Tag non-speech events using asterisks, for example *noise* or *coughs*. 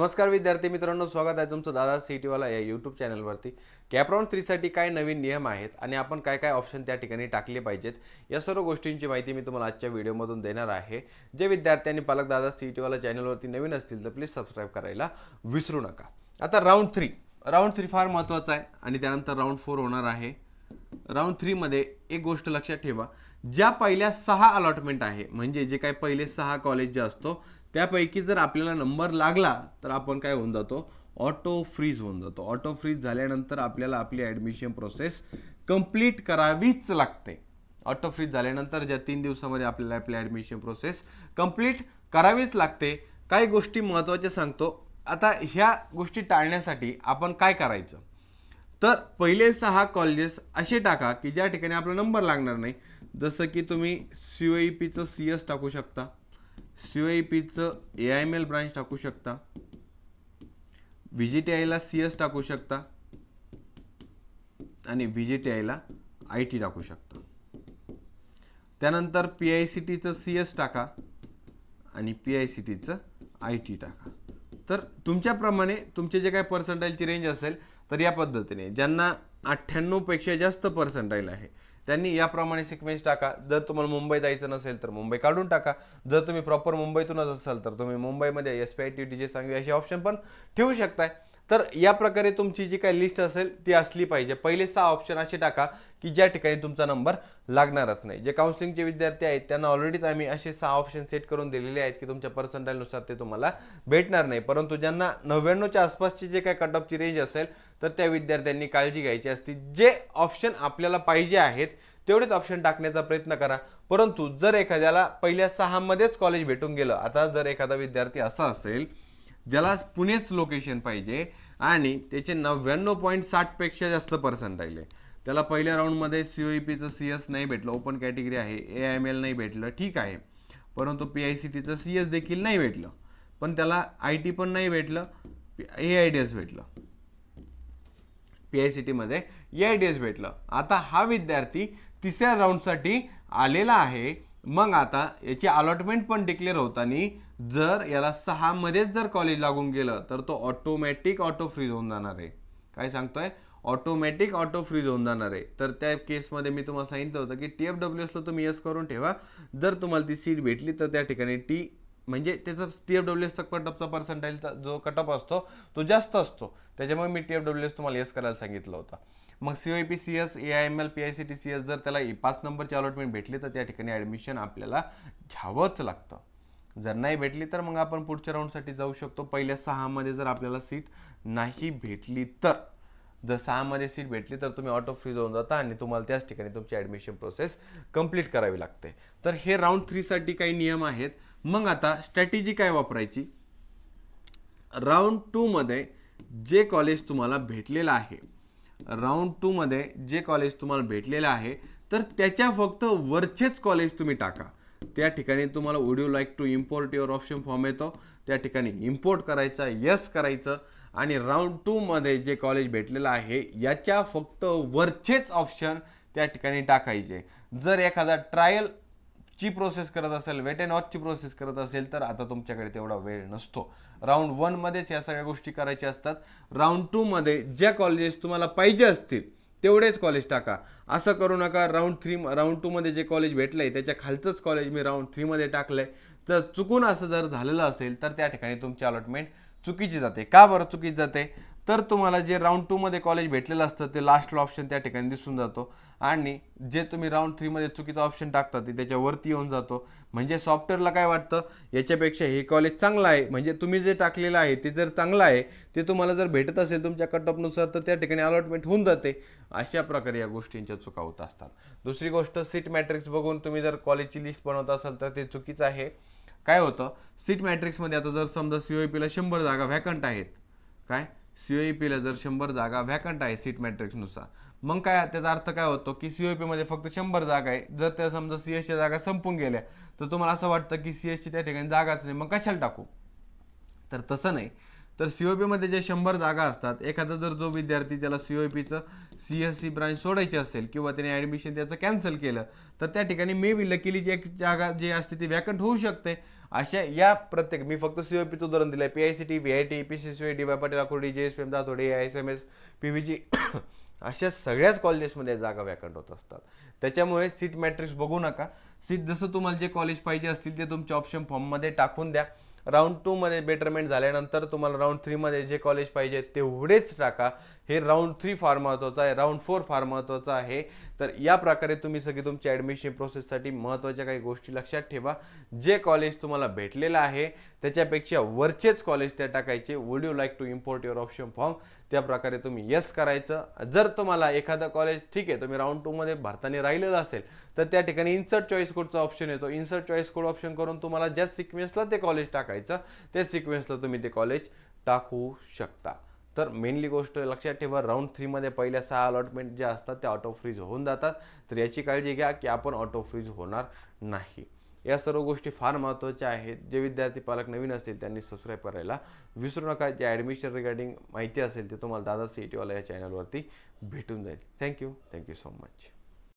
नमस्कार विद्यार्थी मित्रांनो स्वागत आहे तुमचं दादा सिटीवाला या यूट्यूब चॅनलवरती कॅप्रॉन थ्रीसाठी काय नवीन नियम आहेत आणि आपण काय काय ऑप्शन त्या ठिकाणी टाकले पाहिजेत या सर्व गोष्टींची माहिती मी तुम्हाला आजच्या व्हिडिओमधून देणार आहे. जे विद्यार्थी आणि पालक दादा सिटीवाला चॅनलवरती नवीन असतील तर प्लीज सबस्क्राईब करायला विसरू नका. आता राऊंड थ्री राऊंड थ्री फार महत्त्वाचा आहे आणि त्यानंतर राऊंड फोर होणार आहे. राऊंड थ्रीमध्ये एक गोष्ट लक्षात ठेवा. ज्या पहिल्या सहा अलॉटमेंट आहे म्हणजे जे काही पहिले सहा कॉलेज जे असतो त्यापैकी जर आपल्याला नंबर लागला तर आपण काय होऊन जातो? ऑटो फ्रीज होऊन जातो. ऑटो फ्रीज झाल्यानंतर आपल्याला आपली ॲडमिशन प्रोसेस कंप्लीट करावीच लागते. ऑटो फ्रीज झाल्यानंतर ज्या तीन दिवसामध्ये आपल्याला आपली ॲडमिशन प्रोसेस कंप्लीट करावीच लागते. काही गोष्टी महत्त्वाच्या सांगतो. आता ह्या गोष्टी टाळण्यासाठी आपण काय करायचं? तर पहिले सहा कॉलेजेस असे टाका की ज्या ठिकाणी आपला नंबर लागणार नाही. जसं की तुम्ही सी ओ ई पीचं सी एस टाकू शकता. C I पीचं A I M L branch टाकू शकता. व्ही जी टी आयला सी एस टाकू शकता. आणि व्ही जी टी आयला आय टी टाकू शकता. त्यानंतर पी आय सी टीचं सी एस टाका आणि पी आय सी टीचं आय टी टाका. तर तुमच्याप्रमाणे तुमचे जे काही पर्सेंटाईलची रेंज असेल तर या पद्धतीने ज्यांना अठ्ठ्याण्णवपेक्षा जास्त पर्सेंटाईल आहे त्यांनी याप्रमाणे सिक्वेन्स टाका. जर तुम्हाला मुंबई जायचं नसेल तर मुंबई काढून टाका. जर तुम्ही प्रॉपर मुंबईतूनच असाल तर तुम्ही मुंबईमध्ये S P I T D J Sanghvi असे ऑप्शन पण ठेवू शकताय. तर या प्रकारे तुमची जी काही लिस्ट असेल ती असली पाहिजे. पहिले सहा ऑप्शन असे टाका की ज्या ठिकाणी तुमचा नंबर लागणारच नाही. जे काउन्सिलिंगचे विद्यार्थी आहेत त्यांना ऑलरेडीच आम्ही असे सहा ऑप्शन सेट करून दिलेले आहेत की तुमच्या पर्सेंटाईलनुसार ते तुम्हाला भेटणार नाही. परंतु ज्यांना नव्याण्णवच्या आसपासची जे काही कट ऑफची रेंज असेल तर त्या विद्यार्थ्यांनी काळजी घ्यायची असते. जे ऑप्शन आपल्याला पाहिजे आहेत तेवढेच ऑप्शन टाकण्याचा प्रयत्न करा. परंतु जर एखाद्याला पहिल्या सहामध्येच कॉलेज भेटून गेलं आता जर एखादा विद्यार्थी असा असेल ज्याला पुणेच लोकेशन पाहिजे आणि त्याचे नव्याण्णव पॉईंट साठपेक्षा जास्त पर्सेंट राहिले. त्याला पहिल्या राऊंडमध्ये सी ओ ई पीचं सी एस नाही भेटलं ओपन कॅटेगरी आहे ए आय एम एल नाही भेटलं ठीक आहे. परंतु पी आय सी टीचं सी एस देखील नाही भेटलं. पण त्याला आय टी पण नाही भेटलं ए आय डी एस भेटलं. पी आय सी टीमध्ये ए आय डी एस भेटलं. आता हा विद्यार्थी तिसऱ्या राऊंडसाठी आलेला आहे. मग आता याची अलॉटमेंट पण डिक्लेअर होताना जर याला सहामध्येच जर कॉलेज लागून गेलं तर तो ऑटोमॅटिक ऑटो फ्रीज होऊन जाणार आहे. काय सांगतोय? ऑटोमॅटिक ऑटो फ्रीज होऊन जाणार आहे. तर त्या केसमध्ये मी तुम्हाला सांगितलं होतं की टी एफ डब्ल्यू एसला तुम्ही यस करून ठेवा. जर तुम्हाला ती सीट भेटली तर त्या ठिकाणी टी म्हणजे त्याचा टी एफ डब्ल्यू एसचा कट ऑफचा पर्सेंटाईलचा जो कट ऑफ असतो तो जास्त असतो. त्याच्यामुळे मी टी एफ डब्ल्यू एस तुम्हाला यस करायला सांगितलं होतं. मग C O P C S A I M L P I C T C S जर त्याला पाच नंबरची अलॉटमेंट भेटली तर त्या ठिकाणी ॲडमिशन आपल्याला घ्यावंच लागतं. जर नाही भेटली तर मग आपण पुढच्या राऊंडसाठी जाऊ शकतो. पहिल्या सहामध्ये जर आपल्याला सीट नाही भेटली तर. जर सहामध्ये सीट भेटली तर तुम्ही ऑटो फ्री जाऊन जाता आणि तुम्हाला त्याच ठिकाणी तुमची ॲडमिशन प्रोसेस कंप्लीट करावी लागते. तर हे राऊंड थ्रीसाठी काही नियम आहेत. मग आता स्ट्रॅटेजी काय वापरायची? राऊंड टूमध्ये जे कॉलेज तुम्हाला भेटलेलं आहे राऊंड टूमध्ये जे कॉलेज तुम्हाला भेटलेलं आहे तर त्याच्या फक्त वरचेच कॉलेज तुम्ही टाका. त्या ठिकाणी तुम्हाला would you like to import your option form येतो. त्या ठिकाणी इम्पोर्ट करायचा यस करायचं. आणि राऊंड टूमध्ये जे कॉलेज भेटलेलं आहे याच्या फक्त वरचेच ऑप्शन त्या ठिकाणी टाकायचे. जर एखादा ट्रायल ची प्रोसेस करत असेल वेट अँड वॉचची प्रोसेस करत असेल तर आता तुमच्याकडे तेवढा वेळ नसतो. राऊंड वनमध्येच या सगळ्या गोष्टी करायच्या असतात. राऊंड टूमध्ये ज्या कॉलेजेस तुम्हाला पाहिजे असतील तेवढेच कॉलेज टाका. असं करू नका राऊंड थ्री राऊंड टूमध्ये जे कॉलेज भेटलं आहे त्याच्या खालचंच कॉलेज मी राऊंड थ्रीमध्ये टाकलं आहे तर चुकून असं जर झालेलं असेल तर त्या ठिकाणी तुमची अलॉटमेंट चुकीची जाते. का बरं चुकीची जाते? तर तुम्हाला जे राऊंड टूमध्ये कॉलेज भेटलेलं असतं ते लास्टला ऑप्शन त्या ठिकाणी दिसून जातो. आणि जे तुम्ही राऊंड थ्रीमध्ये चुकीचं ऑप्शन टाकता ते त्याच्यावरती येऊन जातो. म्हणजे सॉफ्टवेअरला काय वाटतं? याच्यापेक्षा हे कॉलेज चांगलं आहे. म्हणजे तुम्ही जे टाकलेलं आहे ते जर चांगलं आहे ते तुम्हाला जर भेटत असेल तुमच्या कट ऑफनुसार तर त्या ठिकाणी अलॉटमेंट होऊन जाते. अशा प्रकारे या गोष्टींच्या चुका होत असतात. दुसरी गोष्ट सीट मॅट्रिक्स बघून तुम्ही जर कॉलेजची लिस्ट बनवत असाल तर ते चुकीचं आहे. काय होतं? सीट मॅट्रिक्समध्ये आता जर समजा सी ओ पीला शंभर जागा व्हॅकंट आहेत काय? सी ओ पीला जर शंभर जागा व्हॅकंट आहे सीट मॅट्रिक्सनुसार मग काय त्याचा अर्थ काय होतो की सी ओ पीमध्ये फक्त शंभर जागा आहे. जर त्या समजा सी एसच्या जागा संपून गेल्या तर तुम्हाला असं वाटतं की सी एसची त्या ठिकाणी जागाच नाही मग कशाला टाकू? तर तसं नाही. तर सी ओ पीमध्ये जे शंभर जागा असतात एखादा जर जो विद्यार्थी त्याला सी ओ पीचं सी एस सी ब्रांच सोडायची असेल किंवा त्याने ॲडमिशन त्याचं कॅन्सल केलं तर त्या ठिकाणी मे बी लकीली जी एक जागा जी असते ती वॅकंट होऊ शकते. अशा या प्रत्येक मी फक्त सी ओ पीचं उदाहरण दिलं आहे P I C T V I T P C C D Y Patil आखोडी J S P M दातोडे I S M S P V G *coughs* अशा सगळ्याच कॉलेजेसमध्ये जागा वॅकंट होत असतात. त्याच्यामुळे सीट मॅट्रिक्स बघू नका. सीट जसं तुम्हाला जे कॉलेज पाहिजे असतील ते तुमच्या ऑप्शन फॉर्ममध्ये टाकून द्या. राऊंड टूमध्ये बेटरमेंट झाल्यानंतर तुम्हाला राऊंड थ्रीमध्ये जे कॉलेज पाहिजे तेवढेच टाका. हे राऊंड थ्री फार महत्त्वाचं आहे राऊंड फोर फार महत्त्वाचं आहे. तर या प्रकारे तुम्ही सगळी तुमच्या ॲडमिशन प्रोसेससाठी महत्त्वाच्या काही गोष्टी लक्षात ठेवा. जे कॉलेज तुम्हाला भेटलेलं आहे त्याच्यापेक्षा वरचेच कॉलेज त्या टाकायचे. Would you like to import your option form त्या प्रकारे तुम्ही येस करायचं. जर तुम्हाला एखादं कॉलेज ठीक आहे तुम्ही राऊंड टूमध्ये भारताने राहिलेलं असेल तर त्या ठिकाणी इन्सर्ट चॉईस कोडचा ऑप्शन येतो. इन्सर्ट चॉईस कोड ऑप्शन करून तुम्हाला ज्या सिक्वेन्सला ते कॉलेज टाकायचं त्या सिक्वेन्सला तुम्ही ते कॉलेज टाकू शकता. तर मेनली गोष्ट लक्षात ठेवा राऊंड थ्रीमध्ये पहिल्या सहा अलॉटमेंट ज्या असतात त्या ऑटो फ्रीज होऊन जातात. तर याची काळजी घ्या की आपण ऑटो फ्रीज होणार नाही. या सर्व गोष्टी फार महत्त्वाच्या आहेत. जे विद्यार्थी पालक नवीन असतील त्यांनी सबस्क्राईब करायला विसरू नका. जे ॲडमिशन रिगार्डिंग माहिती असेल ते तुम्हाला दादा सी टीवाला या चॅनलवरती भेटून जाईल. Thank you thank you so much